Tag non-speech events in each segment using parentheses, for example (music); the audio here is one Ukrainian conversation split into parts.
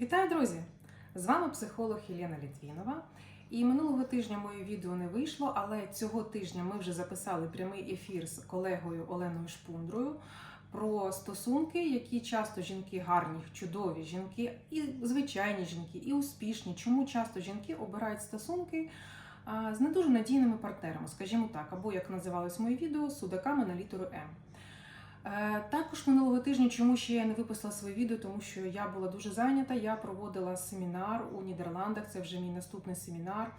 Вітаю, друзі! З вами психолог Єлена Літвінова. І минулого тижня моє відео не вийшло, але цього тижня ми вже записали прямий ефір з колегою Оленою Шпундрою про стосунки, які часто жінки гарні, чудові жінки, і звичайні жінки, і успішні. Чому часто жінки обирають стосунки з не дуже надійними партнерами, скажімо так, або як називалось моє відео, судаками на літеру М. Е, Також минулого тижня, чому ще я не випустила своє відео, тому що я була дуже зайнята. Я проводила семінар у Нідерландах. Це вже мій наступний семінар.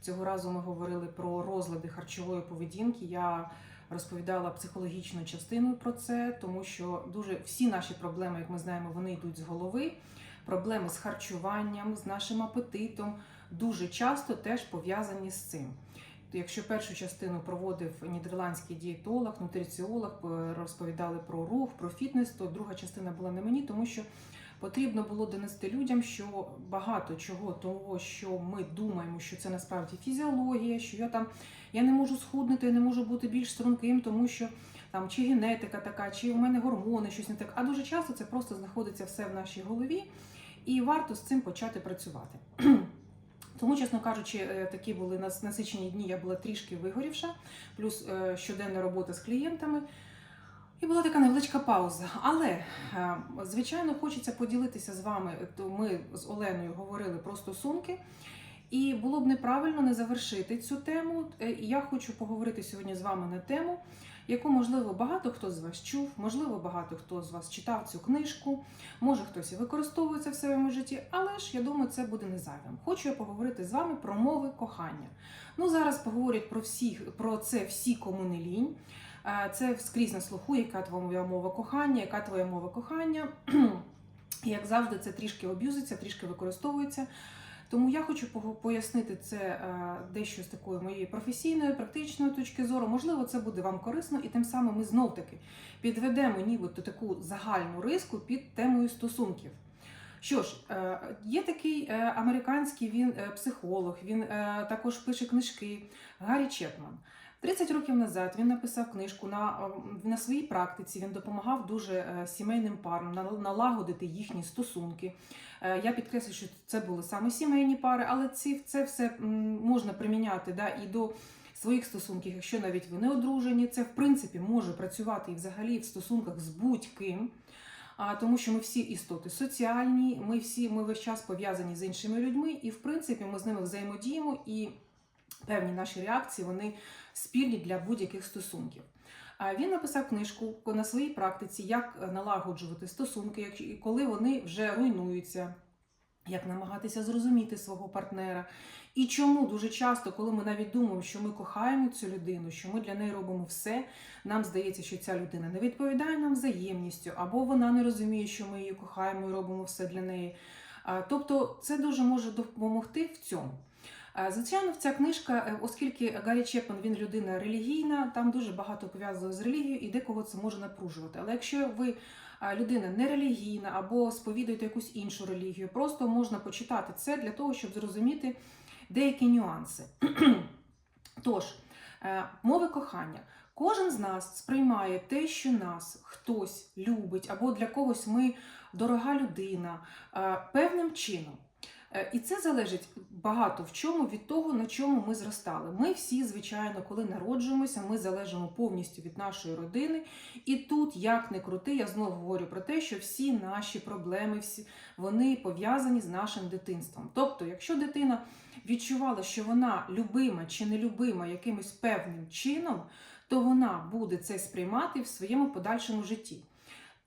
Цього разу ми говорили про розлади харчової поведінки. Я розповідала психологічну частину про це, тому що дуже всі наші проблеми, як ми знаємо, вони йдуть з голови. Проблеми з харчуванням, з нашим апетитом дуже часто теж пов'язані з цим. Якщо першу частину проводив нідерландський дієтолог, нутриціолог, е, розповідали про рух, про фітнес, то друга частина була не мені, тому що потрібно було донести людям, що багато чого того, що ми думаємо, що це насправді фізіологія, що я там я не можу схуднути, я не можу бути більш струнким, тому що там чи генетика така, чи у мене гормони, щось не так. А дуже часто це просто знаходиться все в нашій голові, і варто з цим почати працювати. Тому, чесно кажучи, е, такі були насичені дні, я була трішки вигорівша, плюс е, щоденна робота з клієнтами. І була така невеличка пауза. Але, е, звичайно, хочеться поділитися з вами. То ми з Оленою говорили про стосунки, і було б неправильно не завершити цю тему. Е, я хочу поговорити сьогодні з вами на тему, яку, можливо, багато хто з вас чув, можливо, багато хто з вас читав цю книжку, може хтось і використовує це в своєму житті, але ж я думаю, це буде не зайвим. Хочу я поговорити з вами про мови кохання. Ну, зараз поговорять про всіх про це всі, кому не лінь. Е, Це скрізь на слуху, яка твоя мова кохання, яка твоя мова кохання. І (clears throat) як завжди, це трішки аб'юзиться, трішки використовується. Тому я хочу пояснити це е, дещо з такої моєї професійної, практичної точки зору. Можливо, це буде вам корисно, і тим самим ми знов таки підведемо нібито таку загальну риску під темою стосунків. Що ж, е, є такий е, американський він психолог, він також пише книжки Гаррі Чепман. 30 років назад він написав книжку на, е, на своїй практиці. Він допомагав дуже е, сімейним парам на- налагодити їхні стосунки. Е, Я підкреслю, що це були саме сімейні пари, але ці, це все можна приміняти да, і до своїх стосунків, якщо навіть ви не одружені, це в принципі може працювати і взагалі в стосунках з будь-ким. Тому, що ми всі істоти соціальні, ми всі ми весь час пов'язані з іншими людьми, і в принципі ми з ними взаємодіємо, і певні наші реакції вони спільні для будь-яких стосунків. Він написав книжку на своїй практиці, як налагоджувати стосунки, коли вони вже руйнуються, як намагатися зрозуміти свого партнера. І чому дуже часто, коли ми навіть думаємо, що ми кохаємо цю людину, що ми для неї робимо все, нам здається, що ця людина не відповідає нам взаємністю, або вона не розуміє, що ми її кохаємо і робимо все для неї. Тобто це дуже може допомогти в цьому. А, Звичайно, ця книжка, е, оскільки Гаррі Чепман він людина релігійна, там дуже багато пов'язано з релігією і декого це може напружувати. Але якщо ви а, людина нерелігійна або сповідуєте якусь іншу релігію, просто можна почитати це для того, щоб зрозуміти деякі нюанси. (clears throat) Тож, е, мови кохання. Кожен з нас сприймає те, що нас хтось любить, або для когось ми дорога людина, е, певним чином. Е, І це залежить багато в чому від того, на чому ми зростали. Ми всі, звичайно, коли народжуємося, ми залежимо повністю від нашої родини. І тут, як не крути, я знову говорю про те, що всі наші проблеми, всі вони пов'язані з нашим дитинством. Тобто, якщо дитина відчувала, що вона любима чи нелюбима якимось певним чином, то вона буде це сприймати в своєму подальшому житті.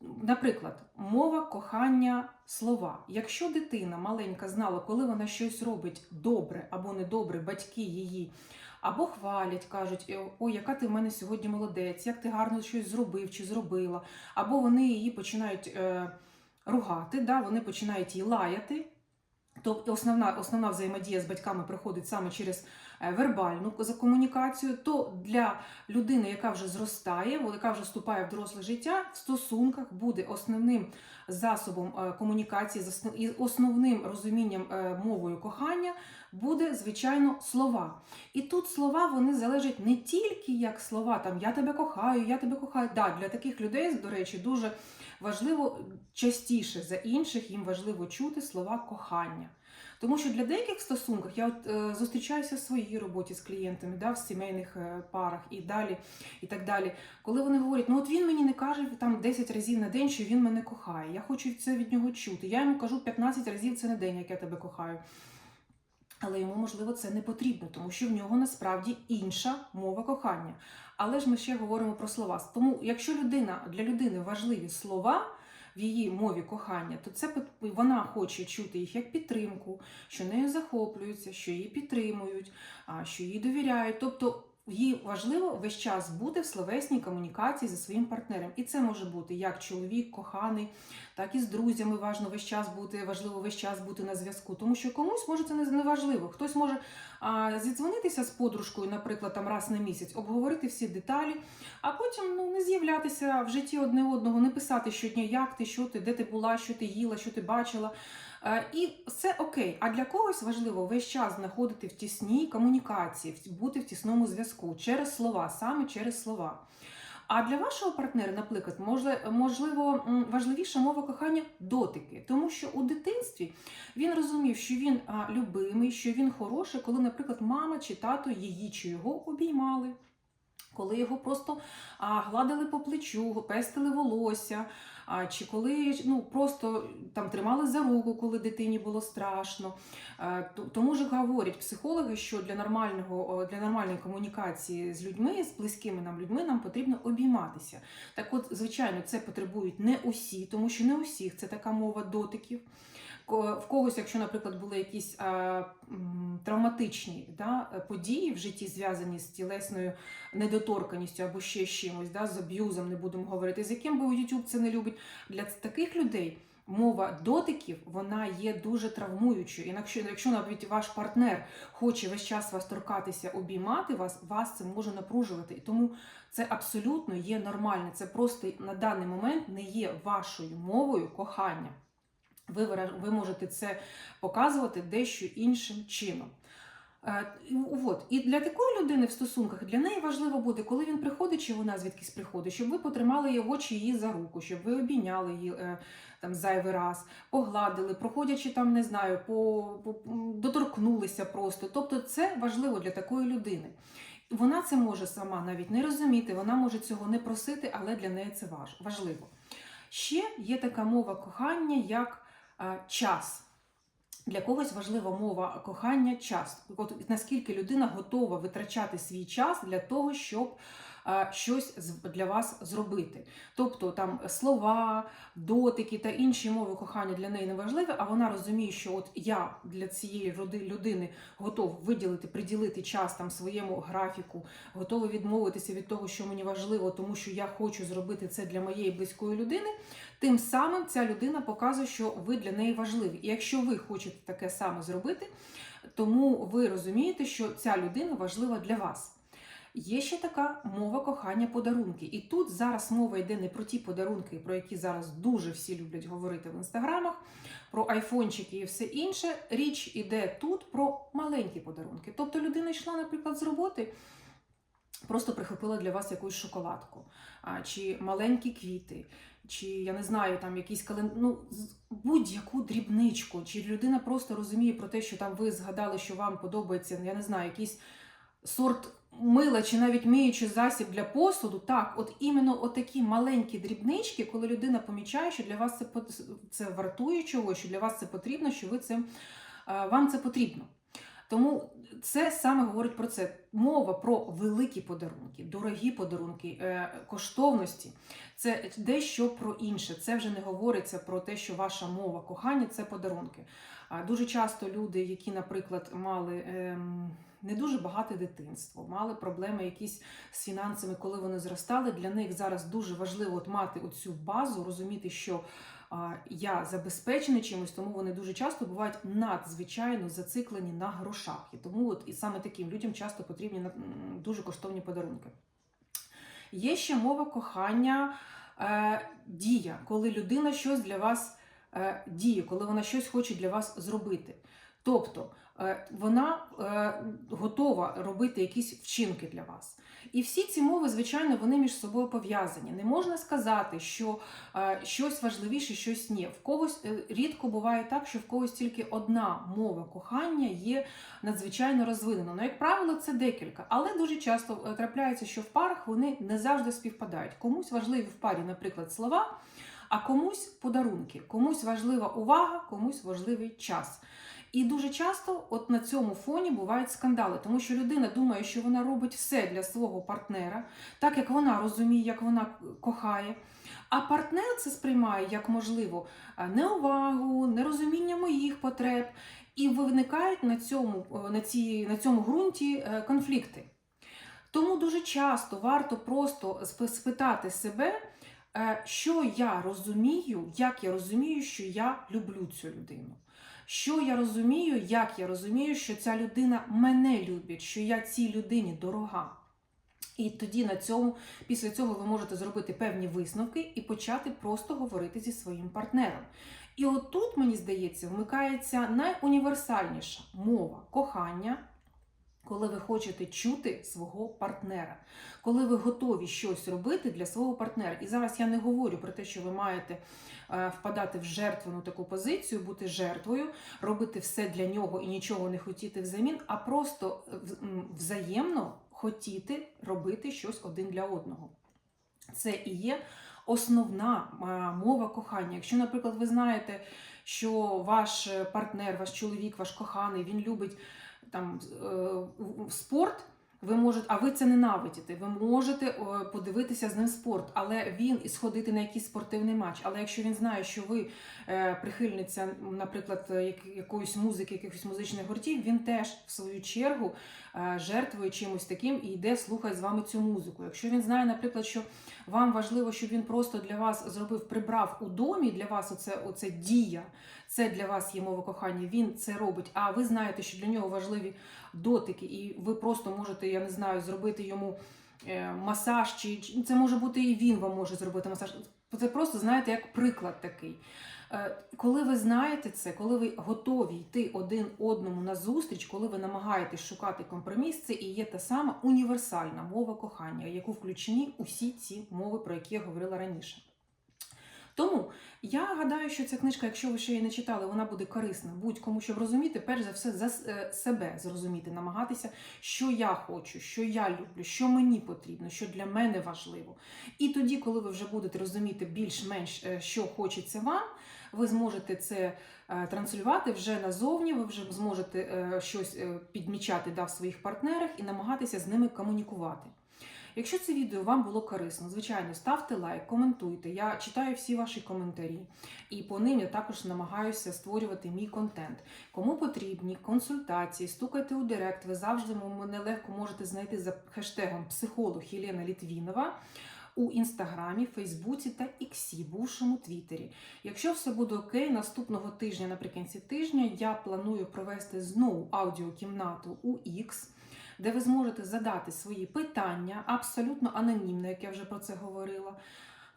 Наприклад, мова кохання слова. Якщо дитина маленька знала, коли вона щось робить добре або недобре, батьки її або хвалять, кажуть, «Е, ой, яка ти в мене сьогодні молодець, як ти гарно щось зробив чи зробила, або вони її починають е, ругати, да, вони починають її лаяти. Тобто основна, основна взаємодія з батьками проходить саме через вербальну за комунікацію, то для людини, яка вже зростає, яка вже вступає в доросле життя, в стосунках буде основним засобом е, комунікації і основним розумінням е, мовою кохання буде, звичайно, слова. І тут слова вони залежать не тільки як слова, там я тебе кохаю, я тебе кохаю. Да, для таких людей, до речі, дуже важливо частіше за інших їм важливо чути слова кохання. Тому що для деяких стосунках я от е, зустрічаюся в своїй роботі з клієнтами, да, в сімейних е, парах і далі, і так далі. Коли вони говорять, ну от він мені не каже там 10 разів на день, що він мене кохає. Я хочу це від нього чути. Я йому кажу 15 разів це на день, як я тебе кохаю. Але йому, можливо, це не потрібно, тому що в нього насправді інша мова кохання. Але ж ми ще говоримо про слова. Тому, якщо людина для людини важливі слова в її мові кохання, то це вона хоче чути їх як підтримку, що нею захоплюються, що її підтримують, що їй довіряють. Тобто їй важливо весь час бути в словесній комунікації зі своїм партнером. І це може бути як чоловік, коханий, так і з друзями важно весь час бути, важливо весь час бути на зв'язку. Тому що комусь може це не важливо. Хтось може а, зідзвонитися з подружкою, наприклад, там раз на місяць, обговорити всі деталі, а потім ну не з'являтися в житті одне одного, не писати щодня, як ти, що ти, де ти була, що ти їла, що ти бачила. Е, І це окей. А для когось важливо весь час знаходити в тісній комунікації, бути в тісному зв'язку через слова, саме через слова. А для вашого партнера, наприклад, можливо, важливіша мова кохання дотики, тому що у дитинстві він розумів, що він любимий, що він хороший, коли, наприклад, мама чи тато її чи його обіймали. Коли його просто гладили по плечу, пестили волосся, чи коли ну, просто там тримали за руку, коли дитині було страшно. Е, то- Тому ж говорять психологи, що для нормального для нормальної комунікації з людьми, з близькими нам людьми, нам потрібно обійматися. Так, от, звичайно, це потребують не усі, тому що не усіх це така мова дотиків. В когось, якщо, наприклад, були якісь травматичні да, події в житті, зв'язані з тілесною недоторканістю або ще чимось, да, з аб'юзом, не будемо говорити, з яким би YouTube це не любить. Для таких людей мова дотиків вона є дуже травмуючою. І якщо, якщо навіть ваш партнер хоче весь час вас торкатися, обіймати вас, вас це може напружувати. І тому це абсолютно є нормально. Це просто на даний момент не є вашою мовою кохання. Ви, ви можете це показувати дещо іншим чином. Е, От. І для такої людини в стосунках для неї важливо буде, коли він приходить, чи вона звідкись приходить, щоб ви потримали його чи її за руку, щоб ви обійняли її е, там зайвий раз, погладили, проходячи там, не знаю, по, по доторкнулися просто. Тобто це важливо для такої людини. Вона це може сама навіть не розуміти, вона може цього не просити, але для неї це важ- важливо. Ще є така мова кохання, як час. Для когось важлива мова кохання час. От наскільки людина готова витрачати свій час для того, щоб е, щось для вас зробити. Тобто там слова, дотики та інші мови кохання для неї не важливі, а вона розуміє, що от я для цієї людини готов виділити, приділити час там своєму графіку, готовий відмовитися від того, що мені важливо, тому що я хочу зробити це для моєї близької людини. Тим самим ця людина показує, що ви для неї важливі. І якщо ви хочете таке саме зробити, тому ви розумієте, що ця людина важлива для вас. Є ще така мова кохання подарунки. І тут зараз мова йде не про ті подарунки, про які зараз дуже всі люблять говорити в інстаграмах, про айфончики і все інше. Річ іде тут про маленькі подарунки. Тобто людина йшла, наприклад, з роботи, просто прихопила для вас якусь шоколадку, чи маленькі квіти, чи я не знаю, там якийсь кален... ну, будь-яку дрібничку, чи людина просто розуміє про те, що там ви згадали, що вам подобається, я не знаю, якийсь сорт мила чи навіть миючий засіб для посуду. Так, от іменно отакі маленькі дрібнички, коли людина помічає, що для вас це це вартує чого, що для вас це потрібно, що ви цим е, вам це потрібно. Тому це саме говорить про це. Мова про великі подарунки, дорогі подарунки, е, коштовності. Це дещо про інше. Це вже не говориться про те, що ваша мова кохання це подарунки. А дуже часто люди, які, наприклад, мали ем, не дуже багате дитинство, мали проблеми якісь з фінансами, коли вони зростали. Для них зараз дуже важливо от мати оцю базу, розуміти, що а, я забезпечений чимось, тому вони дуже часто бувають надзвичайно зациклені на грошах. І тому от і саме таким людям часто потрібні дуже коштовні подарунки. Є ще мова кохання, е, дія, коли людина щось для вас е, діє, коли вона щось хоче для вас зробити. Тобто вона е, готова робити якісь вчинки для вас. І всі ці мови, звичайно, вони між собою пов'язані. Не можна сказати, що е, щось важливіше, щось ні. В когось е, рідко буває так, що в когось тільки одна мова кохання є надзвичайно розвинена. Ну, як правило, це декілька, але дуже часто е, трапляється, що в парах вони не завжди співпадають. Комусь важливі в парі, наприклад, слова, а комусь подарунки, комусь важлива увага, комусь важливий час. І дуже часто, от на цьому фоні бувають скандали, тому що людина думає, що вона робить все для свого партнера, так як вона розуміє, як вона кохає. А партнер це сприймає як можливо неувагу, нерозуміння моїх потреб, і виникають на цьому, е, на ці, на цьому ґрунті е, конфлікти. Тому дуже часто варто просто спитати себе, е, що я розумію, як я розумію, що я люблю цю людину. Що я розумію, як я розумію, що ця людина мене любить, що я цій людині дорога. І тоді на цьому, після цього ви можете зробити певні висновки і почати просто говорити зі своїм партнером. І отут, мені здається, вмикається найуніверсальніша мова кохання, коли ви хочете чути свого партнера, коли ви готові щось робити для свого партнера. І зараз я не говорю про те, що ви маєте е, впадати в жертвену таку позицію, бути жертвою, робити все для нього і нічого не хотіти взамін, а просто е, взаємно хотіти робити щось один для одного. Це і є основна е, мова кохання. Якщо, наприклад, ви знаєте, що ваш партнер, ваш чоловік, ваш коханий, він любить там е, спорт. Ви можете, а ви це ненавидіти. Ви можете е, подивитися з ним спорт, але він і сходити на якийсь спортивний матч. Але якщо він знає, що ви е, прихильниця, наприклад, як- якоїсь музики, якихось музичних гуртів, він теж в свою чергу жертвує чимось таким і йде слухати з вами цю музику. Якщо він знає, наприклад, що вам важливо, щоб він просто для вас зробив, прибрав у домі, для вас оце, оце дія, це для вас є мова кохання, він це робить. А ви знаєте, що для нього важливі дотики, і ви просто можете, я не знаю, зробити йому е, масаж, чи чи- це може бути і він вам може зробити масаж. Це просто знаєте, як приклад такий. Е, Коли ви знаєте це, коли ви готові йти один одному на зустріч, коли ви намагаєтесь шукати компроміс, це і є та сама універсальна мова кохання, яку включені усі ці мови, про які я говорила раніше. Тому я гадаю, що ця книжка, якщо ви ще її не читали, вона буде корисна будь-кому, щоб розуміти, перш за все, за е, себе зрозуміти, намагатися, що я хочу, що я люблю, що мені потрібно, що для мене важливо. І тоді, коли ви вже будете розуміти більш-менш, е, що хочеться вам, ви зможете це е, транслювати вже назовні, ви вже зможете щось підмічати да, в своїх партнерах і намагатися з ними комунікувати. Якщо це відео вам було корисно, звичайно, ставте лайк, коментуйте. Я читаю всі ваші коментарі, і по ним я також намагаюся створювати мій контент. Кому потрібні консультації, стукайте у директ. Ви завжди мене легко можете знайти за хештегом психолог Єлена Літвінова у інстаграмі, Фейсбуці та Іксі, бувшому Твіттері. Якщо все буде окей, наступного тижня, наприкінці тижня, я планую провести знову аудіокімнату у X, де ви зможете задати свої питання абсолютно анонімно, як я вже про це говорила.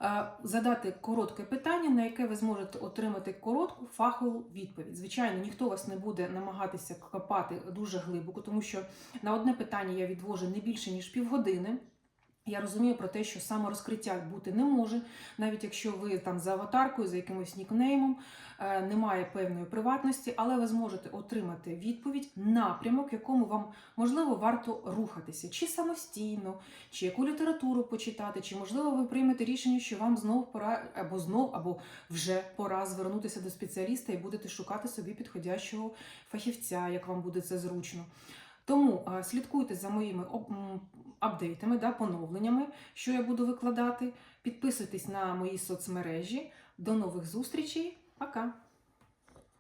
Е, Задати коротке питання, на яке ви зможете отримати коротку фахову відповідь. Звичайно, ніхто вас не буде намагатися копати дуже глибоко, тому що на одне питання я відвожу не більше ніж півгодини. Я розумію про те, що саморозкриття бути не може, навіть якщо ви там за аватаркою, за якимось нікнеймом, е, немає певної приватності, але ви зможете отримати відповідь, напрямок, якому вам можливо варто рухатися, чи самостійно, чи яку літературу почитати, чи можливо ви приймете рішення, що вам знов пора або знов, або вже пора звернутися до спеціаліста і будете шукати собі підходящого фахівця, як вам буде це зручно. Тому слідкуйте за моїми апдейтами, да, поновленнями, що я буду викладати. Підписуйтесь на мої соцмережі. До нових зустрічей. Пока!